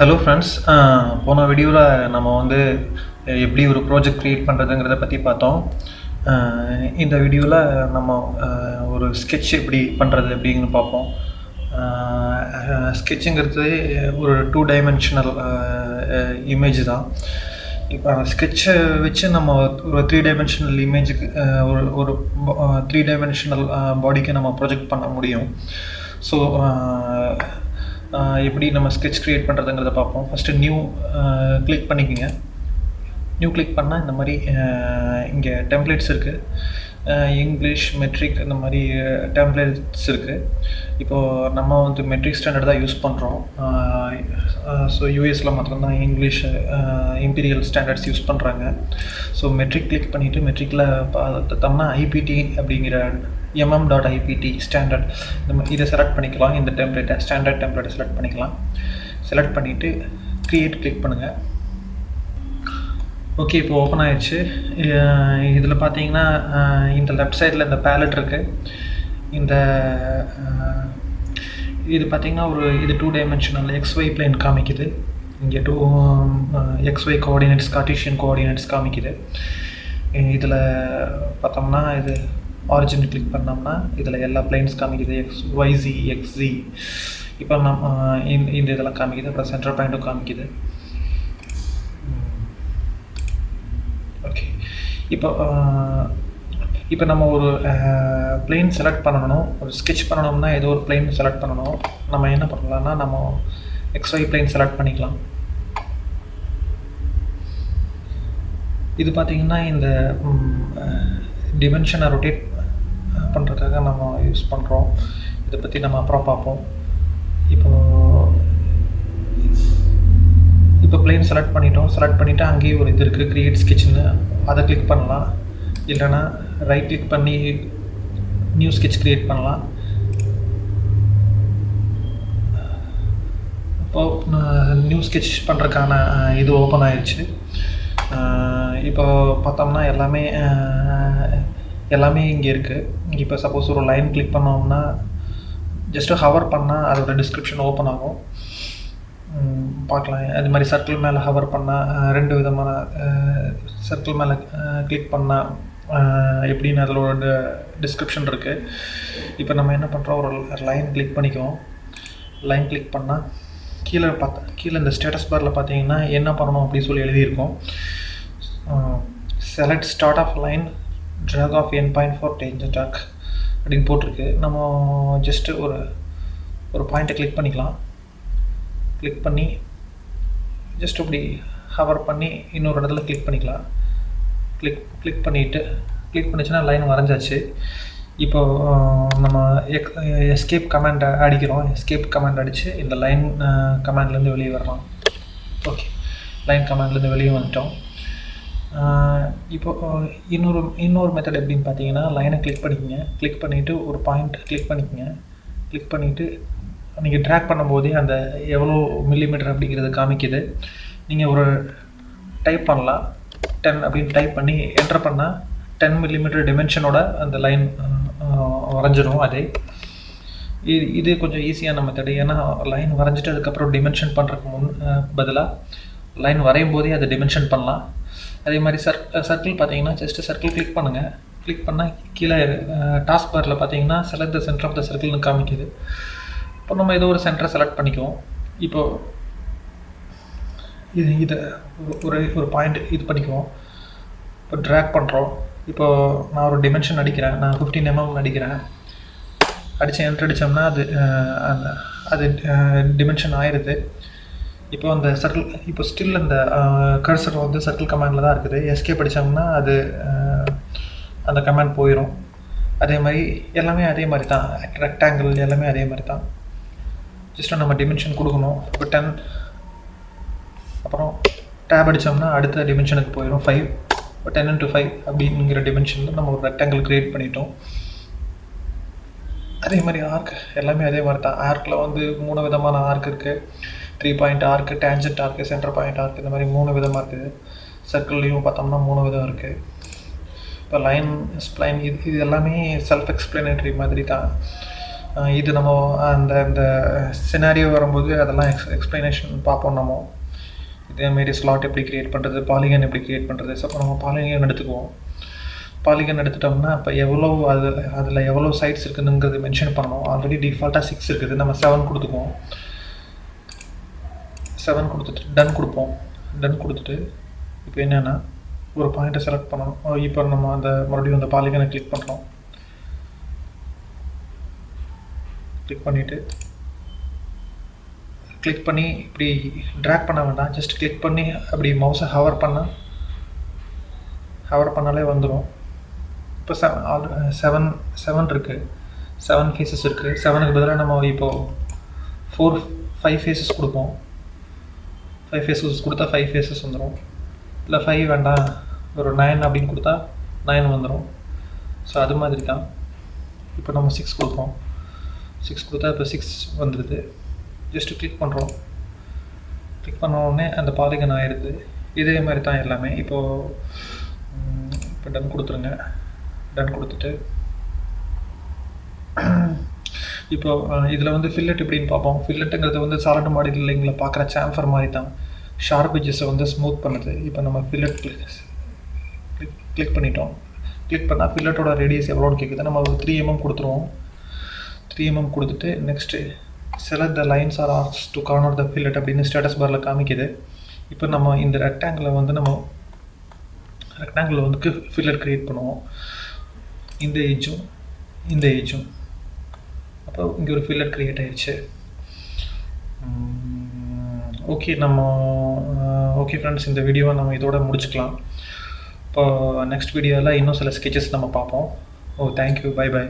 Hello friends போன வீடியோவில் நம்ம வந்து எப்படி ஒரு ப்ராஜெக்ட் க்ரியேட் பண்ணுறதுங்கிறத பற்றி பார்த்தோம். இந்த வீடியோவில் நம்ம ஒரு ஸ்கெட்ச் எப்படி பண்ணுறது அப்படின்னு பார்ப்போம். ஸ்கெட்சுங்கிறது ஒரு டூ டைமென்ஷனல் இமேஜ் தான். இப்போ ஸ்கெட்சை வச்சு நம்ம ஒரு த்ரீ டைமென்ஷனல் இமேஜுக்கு ஒரு ஒரு த்ரீ டைமென்ஷனல் பாடிக்கு நம்ம ப்ரொஜெக்ட் பண்ண முடியும். ஸோ எப்படி நம்ம ஸ்கெட்ச் க்ரியேட் பண்ணுறதுங்கிறத பார்ப்போம். ஃபஸ்ட்டு நியூ கிளிக் பண்ணிக்கோங்க. நியூ கிளிக் பண்ணால் இந்த மாதிரி இங்கே டெம்ப்ளேட்ஸ் இருக்குது இங்கிலீஷ் மெட்ரிக் இந்த மாதிரி டெம்ப்ளேட்ஸ் இருக்குது இப்போது நம்ம வந்து மெட்ரிக் ஸ்டாண்டர்ட் தான் யூஸ் பண்ணுறோம் ஸோ யூஎஸில் மட்டும்தான் இங்கிலீஷ் இம்பீரியல் ஸ்டாண்டர்ட்ஸ் யூஸ் பண்ணுறாங்க ஸோ மெட்ரிக் கிளிக் பண்ணிவிட்டு மெட்ரிக்கில் பார்த்தோம்னா ஐபிடி அப்படிங்கிற எம்எம் டாட் ஐபிடி ஸ்டாண்டர்ட் இந்த மாதிரி இதை செலக்ட் பண்ணிக்கலாம். இந்த டெம்ப்ளேட்டை ஸ்டாண்டர்ட் டெம்ப்ளேட்டை செலக்ட் பண்ணிக்கலாம். செலக்ட் பண்ணிவிட்டு க்ரியேட் கிளிக் பண்ணுங்கள் ஓகே இப்போ ஓப்பன் ஆயிடுச்சு. இதில் பார்த்தீங்கன்னா இந்த லெஃப்ட் சைடில் இந்த பேலட் இருக்குது இந்த இது பார்த்திங்கன்னா ஒரு இது டூ டைமென்ஷனல் எக்ஸ்ஒய் பிளேன் காமிக்குது. இங்கே two XY coordinates Cartesian coordinates காமிக்குது. இதில் பார்த்தோம்னா இது ஆரிஜின் கிளிக் பண்ணோம்னா இதில் எல்லா பிளைன்ஸ் காமிக்குது. எக்ஸ் ஒய்ஜி எக்ஸ்ஜி இப்போ நம்ம இந்த இந்த இதெல்லாம் காமிக்குது. அப்புறம் சென்ட்ரல் பாயிண்ட்டும் காமிக்குது. ஓகே இப்போ இப்போ நம்ம ஒரு பிளெயின் செலக்ட் பண்ணணும். ஒரு ஸ்கெட்ச் பண்ணணும்னா ஏதோ ஒரு பிளெயின் செலக்ட் பண்ணணும். நம்ம என்ன பண்ணலாம்னா நம்ம எக்ஸ்ஒய் பிளெயின் செலக்ட் பண்ணிக்கலாம். இது பார்த்திங்கன்னா இந்த டிமென்ஷனை ரொட்டேட் பண்ணுறதுக்காக நம்ம யூஸ் பண்ணுறோம் இதை பற்றி நம்ம அப்புறம் பார்ப்போம். இப்போ இப்போ பிளேன் செலக்ட் பண்ணிட்டோம். செலக்ட் பண்ணிவிட்டு அங்கேயே ஒரு இது இருக்குது க்ரியேட் ஸ்கெட்ச்னு அதை கிளிக் பண்ணலாம். இல்லைன்னா ரைட் கிளிக் பண்ணி நியூ ஸ்கெட்ச் க்ரியேட் பண்ணலாம். இப்போது நியூ ஸ்கெட்ச் பண்ணுறதுக்கான இது ஓப்பன் ஆயிடுச்சு இப்போ பார்த்தோம்னா எல்லாமே எல்லாமே இங்கே இருக்குது இப்போ சப்போஸ் ஒரு லைன் கிளிக் பண்ணோம்னா ஜஸ்ட்டு ஹவர் பண்ணால் அதோட டிஸ்கிரிப்ஷன் ஓப்பன் ஆகும். பார்க்கலாம். அது மாதிரி சர்க்கிள் மேலே ஹவர் பண்ணால் ரெண்டு விதமான சர்க்கிள் மேலே கிளிக் பண்ணால் எப்படின்னு அதில் ஒரு டிஸ்கிரிப்ஷன் இருக்குது இப்போ நம்ம என்ன பண்ணுறோம் ஒரு லைன் கிளிக் பண்ணிக்குவோம். லைன் கிளிக் பண்ணால் கீழே பார்த்தா கீழே இந்த ஸ்டேட்டஸ் பாரில் பார்த்தீங்கன்னா என்ன பண்ணணும் அப்படின்னு சொல்லி எழுதியிருக்கோம். Select start of line drag off end point for tangent arc அப்படின்னு போட்டிருக்கு. நம்ம ஜஸ்ட்டு ஒரு ஒரு பாயிண்ட்டை கிளிக் பண்ணிக்கலாம். கிளிக் பண்ணி ஜஸ்ட் இப்படி ஹவர் பண்ணி இன்னொரு இடத்துல கிளிக் பண்ணிக்கலாம். கிளிக் கிளிக் பண்ணிவிட்டு கிளிக் பண்ணிச்சுன்னா லைன் வரைஞ்சாச்சு. இப்போ நம்ம எக் எஸ்கேப் கமாண்ட் அடிக்கிறோம். எஸ்கேப் கமாண்ட் அடித்து இந்த லைன் கமாண்ட்லேருந்து வெளியே வரலாம். ஓகே லைன் கமாண்ட்லேருந்து வெளியே வந்துட்டோம். இப்போது இப்போ இன்னொரு இன்னொரு மெத்தட் எப்படின்னு பார்த்தீங்கன்னா லைனை கிளிக் பண்ணிக்கங்க. கிளிக் பண்ணிவிட்டு ஒரு பாயிண்ட் கிளிக் பண்ணிக்கங்க. கிளிக் பண்ணிவிட்டு நீங்கள் ட்ராக் பண்ணும்போதே அந்த எவ்வளோ மில்லிமீட்டர் அப்படிங்கிறது காமிக்குது. நீங்கள் ஒரு டைப் பண்ணலாம். டென் அப்படின்னு டைப் பண்ணி என்டர் பண்ணால் டென் மில்லிமீட்டர் டிமென்ஷனோட அந்த லைன் வரைஞ்சிடும் அதே. இது இது கொஞ்சம் ஈஸியான மெத்தடு ஏன்னா லைன் வரைஞ்சிட்டு அதுக்கப்புறம் டிமென்ஷன் பண்ணுறதுக்கு முன் பதிலாக லைன் வரையும் போதே அதை டிமென்ஷன் பண்ணலாம். அதே மாதிரி சர்க் சர்க்கிள் பார்த்தீங்கன்னா ஜஸ்ட்டு சர்க்கிள் கிளிக் பண்ணுங்கள் கிளிக் பண்ணால் கீழே டாஸ்க் பாரில் பார்த்தீங்கன்னா select the center of the சர்க்கிள்னு காமிக்குது. இப்போ நம்ம ஏதோ ஒரு சென்டரை செலக்ட் பண்ணிக்குவோம். இப்போ இது இதை ஒரு- ஒரு பாயிண்ட் இது பண்ணிக்குவோம். இப்போ ட்ராக் பண்ணுறோம் இப்போ நான் ஒரு டிமென்ஷன் அடிக்கிறேன் நான் ஃபிஃப்டீன் எம்எம் mm அடிக்கிறேன் அடித்து என்ட்ரு அடித்தோம்னா அது அந்த அது டிமென்ஷன் ஆயிடுது இப்போ அந்த சர்க்கிள் இப்போ ஸ்டில் அந்த கர்சர் வந்து சர்க்கிள் கமாண்டில் தான் இருக்குது. எஸ்கே படித்தோம்னா அது அந்த கமாண்ட் போயிடும் அதே மாதிரி எல்லாமே அதே மாதிரி தான். ரெக்டாங்கிள் எல்லாமே அதே மாதிரி தான். ஜஸ்ட் நம்ம டிமென்ஷன் கொடுக்கணும். இப்போ டென் அப்புறம் டேப் அடித்தோம்னா அடுத்த டிமென்ஷனுக்கு போயிடும் ஃபைவ் இப்போ டென் இன்ட்டு ஃபைவ் அப்படிங்கிற டிமென்ஷனில் நம்ம ஒரு ரெக்டாங்கிள் க்ரியேட் பண்ணிட்டோம். அதே மாதிரி ஆர்க் எல்லாமே அதே மாதிரி தான். ஆர்க்கில் வந்து மூணு விதமான ஆர்க் இருக்குது three point arc tangent arc center point arc இந்த மாதிரி மூணு விதமாக இருக்குது சர்க்கிள்லேயும் பார்த்தோம்னா மூணு விதம் இருக்குது இப்போ லைன் ஸ்ப்ளைன் இது இது எல்லாமே செல்ஃப் எக்ஸ்பிளனேட்டரி மாதிரி தான். இது நம்ம அந்த அந்த சினாரியோ வரும்போது அதெல்லாம் எக்ஸ் எக்ஸ்ப்ளனேஷன் பார்ப்போம் நம்ம. இதேமாரி ஸ்லாட் எப்படி க்ரியேட் பண்ணுறது பாலிகன் எப்படி க்ரியேட் பண்ணுறது ஸோ நம்ம பாலிகன் எடுத்துக்குவோம். பாலிகன் எடுத்துட்டோம்னா இப்போ எவ்வளோ அதில் அதில் எவ்வளோ சைட்ஸ் இருக்குதுங்கிறது மென்ஷன் பண்ணணும் ஆல்ரெடி டிஃபால்ட்டாக சிக்ஸ் இருக்குது. நம்ம செவன் கொடுத்துக்குவோம். செவன் கொடுத்துட்டு டன் கொடுப்போம். டன் கொடுத்துட்டு இப்போ என்னென்னா ஒரு பாயிண்ட்டை செலக்ட் பண்ணணும். இப்போ நம்ம அந்த மறுபடியும் அந்த பாலிகனை கிளிக் பண்ணுறோம் கிளிக் பண்ணிவிட்டு கிளிக் பண்ணி இப்படி ட்ராக் பண்ண வேண்டாம். ஜஸ்ட் கிளிக் பண்ணி அப்படி மவுஸை ஹவர் பண்ணால் ஹவர் பண்ணாலே வந்துடும் இப்போ செவன் ஆல் செவன் செவன் இருக்குது செவன் ஃபேஸஸ் இருக்குது செவனுக்கு பதிலாக நம்ம இப்போது ஃபோர் ஃபைவ் ஃபேஸஸ் கொடுப்போம். ஃபைவ் ஃபேஸஸ் கொடுத்தா ஃபைவ் ஃபேஸஸ் வந்துடும் இல்லை ஃபைவ் வேண்டாம். ஒரு நைன் அப்படின்னு கொடுத்தா நைன் வந்துடும் ஸோ அது மாதிரி தான் இப்போ நம்ம சிக்ஸ் கொடுப்போம். சிக்ஸ் கொடுத்தா இப்போ சிக்ஸ் வந்துடுது ஜஸ்ட்டு கிளிக் பண்ணுறோம் கிளிக் பண்ண உடனே அந்த பாலிகன் ஆயிடுது இதே மாதிரி தான் எல்லாமே. இப்போது இப்போ டன் கொடுத்துருங்க. டன் கொடுத்துட்டு. இப்போ இதில் வந்து ஃபில்லட் எப்படின்னு பார்ப்போம். ஃபில்லட்டுங்கிறது வந்து சாலட் மாடி இல்லைங்களா பார்க்குற சாம்ஃபர் மாதிரி தான். ஷார்ப் எட்ஜஸை வந்து ஸ்மூத் பண்ணுது. இப்போ நம்ம ஃபில்லட் கிளிக் கிளிக் பண்ணிட்டோம். கிளிக் பண்ணால் ஃபில்லட்டோட ரேடியஸ் எவ்வளோன்னு கேட்குது நம்ம ஒரு த்ரீ எம்எம் கொடுத்துருவோம். த்ரீ எம்எம் கொடுத்துட்டு next select the lines or arcs to corner the fillet அப்படின்னு ஸ்டேட்டஸ் பாரில் காமிக்குது. இப்போ நம்ம இந்த ரெக்டாங்கிளை வந்து நம்ம ரெக்டாங்கிளில் வந்து ஃபில்லட் க்ரியேட் பண்ணுவோம். இந்த ஏஜும் இந்த ஏஜும் அப்போ இங்கே ஒரு ஃபில்லட் க்ரியேட் ஆயிடுச்சு ஓகே நம்ம ஓகே ஃப்ரெண்ட்ஸ் இந்த வீடியோவை நம்ம இதோட முடிச்சுக்கலாம். இப்போ நெக்ஸ்ட் வீடியோவில் இன்னும் சில ஸ்கெச்சஸ் நம்ம பார்ப்போம். ஓ தேங்க்யூ பை பை